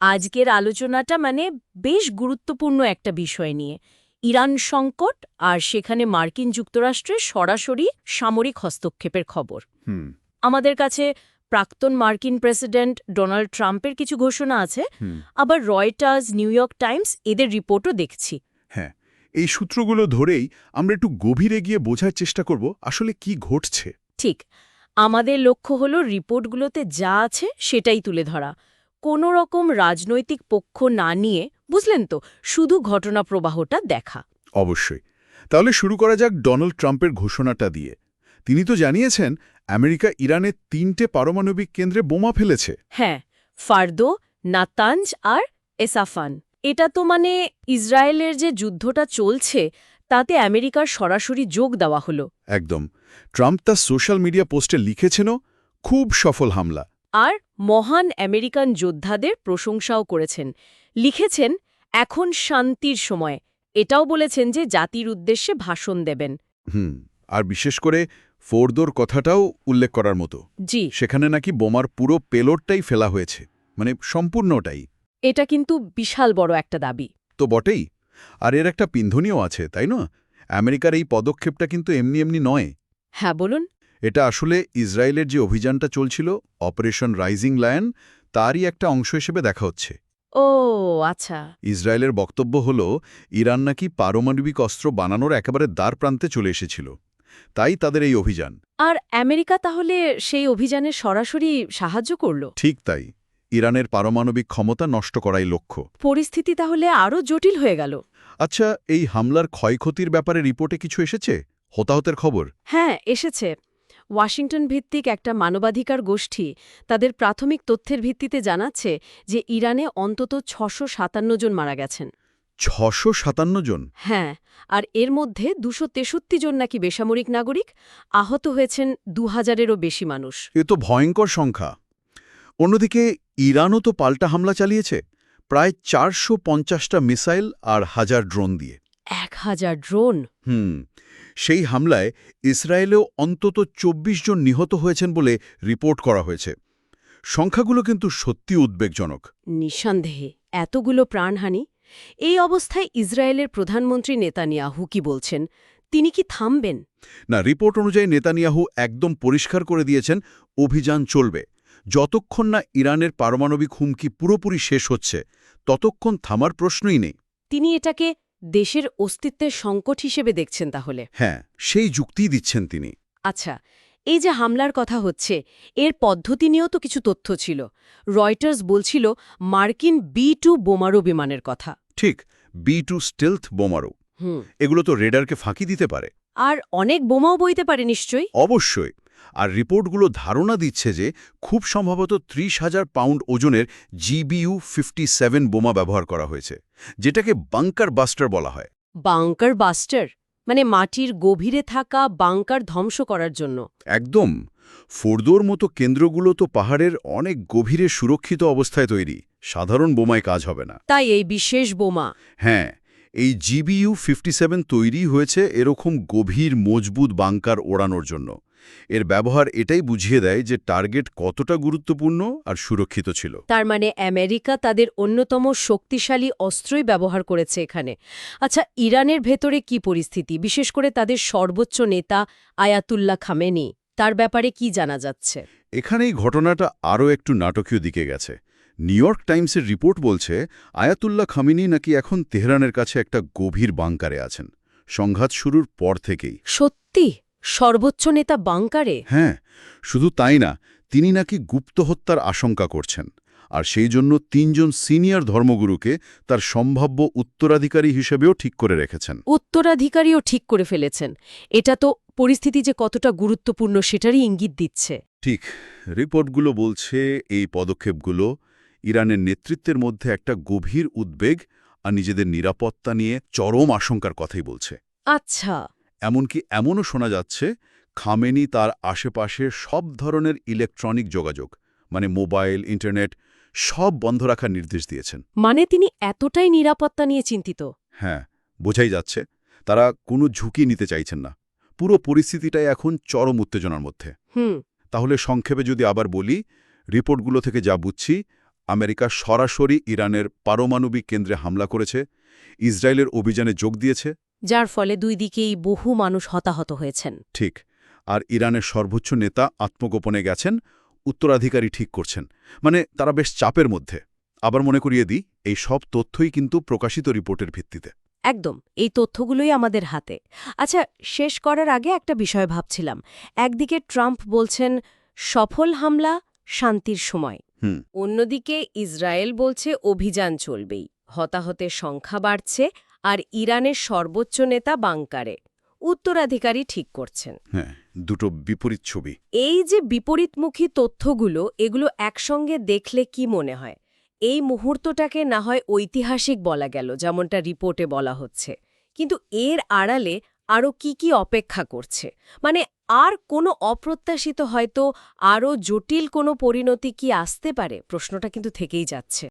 আজকের আলোচনাটা মানে বেশ গুরুত্বপূর্ণ একটা বিষয় নিয়ে। ইরান সংকট আর সেখানে মার্কিন যুক্তরাষ্ট্রের সরাসরি সামরিক হস্তক্ষেপের খবর। হুম। আমাদের কাছে প্রাক্তন মার্কিন প্রেসিডেন্ট ডোনাল্ড ট্রাম্পের কিছু ঘোষণা আছে। আবার রয়টার্স নিউ ইয়র্ক টাইমস এদের রিপোর্টও দেখছি। হ্যাঁ এই সূত্রগুলো ধরেই আমরা একটু গভীরে গিয়ে বোঝার চেষ্টা করব আসলে কি ঘটছে। ঠিক। আমাদের লক্ষ্য হল রিপোর্টগুলোতে যা আছে সেটাই তুলে ধরা। কোনো রকম রাজনৈতিক পক্ষ না নিয়ে বুঝলেন তো শুধু ঘটনা প্রবাহটা দেখা। অবশ্যই। তাহলে শুরু করা যাক ডোনাল্ড ট্রাম্পের ঘোষণাটা দিয়ে। তিনি তো জানিয়েছেন আমেরিকা ইরানের তিনটে পারমাণবিক কেন্দ্রে বোমা ফেলেছে। হ্যাঁ ফার্দো নাতাঞ্জ আর এসাফান। এটা তো মানে ইসরায়েলের যে যুদ্ধটা চলছে তাতে আমেরিকার সরাসরি যোগ দেওয়া হলো। একদম। ট্রাম্প তার সোশ্যাল মিডিয়া পোস্টে লিখেছেনও খুব সফল হামলা। আর মহান আমেরিকান যোদ্ধাদের প্রশংসাও করেছেন। লিখেছেন এখন শান্তির সময়। এটাও বলেছেন যে জাতির উদ্দেশ্যে ভাষণ দেবেন। হুম আর বিশেষ করে ফোর্দোর কথাটাও উল্লেখ করার মতো। জি। সেখানে নাকি বোমার পুরো পেলোডটাই ফেলা হয়েছে। মানে সম্পূর্ণটাই। এটা কিন্তু বিশাল বড় একটা দাবি। তো বটেই। আর এর একটা পিন্ধনীয় আছে তাই না? আমেরিকার এই পদক্ষেপটা কিন্তু এমনি এমনি নয়। হ্যাঁ বলুন। এটা আসলে ইসরায়েলের যে অভিযানটা চলছিল অপারেশন রাইজিং লায়ন তারই একটা অংশ হিসেবে দেখা হচ্ছে। ও আচ্ছা। ইসরায়েলের বক্তব্য হল ইরান নাকি পারমাণবিক অস্ত্র বানানোর একেবারে দ্বার প্রান্তে চলে এসেছিল। তাই তাদের এই অভিযান। আর আমেরিকা তাহলে সেই অভিযানে সরাসরি সাহায্য করল? ঠিক তাই। ইরানের পারমাণবিক ক্ষমতা নষ্ট করাই লক্ষ্য। পরিস্থিতি তাহলে আরও জটিল হয়ে গেল। আচ্ছা এই হামলার ক্ষয়ক্ষতির ব্যাপারে রিপোর্টে কিছু এসেছে? হতাহতের খবর? হ্যাঁ এসেছে। ওয়াশিংটন ভিত্তিক একটা মানবাধিকার গোষ্ঠী তাদের প্রাথমিক তথ্যের ভিত্তিতে জানাচ্ছে যে ইরানে অন্তত ছশো সাতান্ন জন মারা গেছেন। ছশো সাতান্ন জন? হ্যাঁ আর এর মধ্যে দুশো তেষট্টি জন নাকি বেসামরিক নাগরিক আহত হয়েছেন দু হাজারেরও বেশি মানুষ। এ তো ভয়ঙ্কর সংখ্যা। অন্যদিকে ইরানও তো পাল্টা হামলা চালিয়েছে প্রায় চারশো পঞ্চাশটা মিসাইল আর হাজার ড্রোন দিয়ে। এক হাজার ড্রোন? হুম সেই হামলায় ইসরায়েলেও অন্তত ২৪ জন নিহত হয়েছেন বলে রিপোর্ট করা হয়েছে। সংখ্যাগুলো কিন্তু সত্যি উদ্বেগজনক। নিঃসন্দেহে এতগুলো প্রাণহানি? এই অবস্থায় ইসরায়েলের প্রধানমন্ত্রী নেতানিয়াহু কি বলছেন? তিনি কি থামবেন? না রিপোর্ট অনুযায়ী নেতানিয়াহু একদম পরিষ্কার করে দিয়েছেন অভিযান চলবে। যতক্ষণ না ইরানের পারমাণবিক হুমকি পুরোপুরি শেষ হচ্ছে ততক্ষণ থামার প্রশ্নই নেই। তিনি এটাকে দেশের অস্তিত্বের সংকট হিসেবে দেখছেন তাহলে। হ্যাঁ সেই যুক্তিই দিচ্ছেন তিনি। আচ্ছা এই যে হামলার কথা হচ্ছে এর পদ্ধতি নিয়েও তো কিছু তথ্য ছিল। রয়টার্স বলছিল মার্কিন বি টু বোমারো বিমানের কথা। ঠিক বি টু স্টেলথ বোমারো। হুম। এগুলো তো রেডারকে ফাঁকি দিতে পারে। আর অনেক বোমাও বইতে পারে নিশ্চয়ই। অবশ্যই। আর রিপোর্টগুলো ধারণা দিচ্ছে যে খুব সম্ভবত ত্রিশ হাজার পাউন্ড ওজনের জিবিইউ ফিফটি সেভেন বোমা ব্যবহার করা হয়েছে যেটাকে বাংকার বাস্টার বলা হয়। Bunker buster? মানে মাটির গভীরে থাকা বাংকার ধ্বংস করার জন্য। একদম। ফোর্দোর মতো কেন্দ্রগুলো তো পাহাড়ের অনেক গভীরে সুরক্ষিত অবস্থায় তৈরি সাধারণ বোমায় কাজ হবে না। তাই এই বিশেষ বোমা। হ্যাঁ এই জিবিইউ ফিফটি সেভেন তৈরি হয়েছে এরকম গভীর মজবুত বাংকার ওড়ানোর জন্য। এর ব্যবহার এটাই বুঝিয়ে দেয় যে টার্গেট কতটা গুরুত্বপূর্ণ আর সুরক্ষিত ছিল। তার মানে আমেরিকা তাদের অন্যতম শক্তিশালী অস্ত্রই ব্যবহার করেছে এখানে। আচ্ছা ইরানের ভেতরে কি পরিস্থিতি? বিশেষ করে তাদের সর্বোচ্চ নেতা আয়াতুল্লাহ খামেনি। তার ব্যাপারে কি জানা যাচ্ছে? এখানেই ঘটনাটা আরও একটু নাটকীয় দিকে গেছে। নিউ ইয়র্ক টাইমসের রিপোর্ট বলছে আয়াতুল্লাহ খামিনি নাকি এখন তেহরানের কাছে একটা গভীর বাংকারে আছেন। সংঘাত শুরুর পর থেকেই। সত্যি? সর্বোচ্চ নেতা বাংকারে? হ্যাঁ শুধু তাই না তিনি নাকি গুপ্ত হত্যার আশঙ্কা করছেন। আর সেই জন্য তিনজন সিনিয়র ধর্মগুরুকে তার সম্ভাব্য উত্তরাধিকারী হিসেবেও ঠিক করে রেখেছেন। উত্তরাধিকারীও ঠিক করে ফেলেছেন। এটা তো পরিস্থিতি যে কতটা গুরুত্বপূর্ণ সেটারই ইঙ্গিত দিচ্ছে। ঠিক রিপোর্টগুলো বলছে এই পদক্ষেপগুলো ইরানের নেতৃত্বের মধ্যে একটা গভীর উদ্বেগ আর নিজেদের নিরাপত্তা নিয়ে চরম আশঙ্কার কথাই বলছে। আচ্ছা। এমনকি এমনও শোনা যাচ্ছে খামেনি তার আশেপাশে সব ধরনের ইলেকট্রনিক যোগাযোগ মানে মোবাইল ইন্টারনেট সব বন্ধ রাখার নির্দেশ দিয়েছেন। মানে তিনি এতটাই নিরাপত্তা নিয়ে চিন্তিত। হ্যাঁ বোঝাই যাচ্ছে তারা কোনো ঝুঁকি নিতে চাইছেন না। পুরো পরিস্থিতিটাই এখন চরম উত্তেজনার মধ্যে। হুম। তাহলে সংক্ষেপে যদি আবার বলি রিপোর্টগুলো থেকে যা বুঝছি আমেরিকা সরাসরি ইরানের পারমাণবিক কেন্দ্রে হামলা করেছে ইসরায়েলের অভিযানে যোগ দিয়েছে যার ফলে দুই দিকেই বহু মানুষ হতাহত হয়েছেন। ঠিক আর ইরানের সর্বোচ্চ নেতা আত্মগোপনে গেছেন উত্তরাধিকারী ঠিক করছেন। মানে তারা বেশ চাপের মধ্যে। আবার মনে করিয়ে দিই এই সব তথ্যই কিন্তু প্রকাশিত রিপোর্টের ভিত্তিতে। একদম এই তথ্যগুলোই আমাদের হাতে। আচ্ছা শেষ করার আগে একটা বিষয় ভাবছিলাম। একদিকে ট্রাম্প বলছেন সফল হামলা শান্তির সময়। অন্যদিকে ইসরায়েল বলছে অভিযান চলবেই। হতাহতের সংখ্যা বাড়ছে আর ইরানের সর্বোচ্চ নেতা বাংকারে। উত্তরাধিকারী ঠিক করছেন। হ্যাঁ দুটো বিপরীত ছবি। এই যে বিপরীতমুখী তথ্যগুলো এগুলো একসঙ্গে দেখলে কি মনে হয়? এই মুহূর্তটাকে না হয় ঐতিহাসিক বলা গেল যেমনটা রিপোর্টে বলা হচ্ছে। কিন্তু এর আড়ালে আরও কি কি অপেক্ষা করছে? মানে আর কোনো অপ্রত্যাশিত হয়তো আরও জটিল কোনো পরিণতি কি আসতে পারে? প্রশ্নটা কিন্তু থেকেই যাচ্ছে।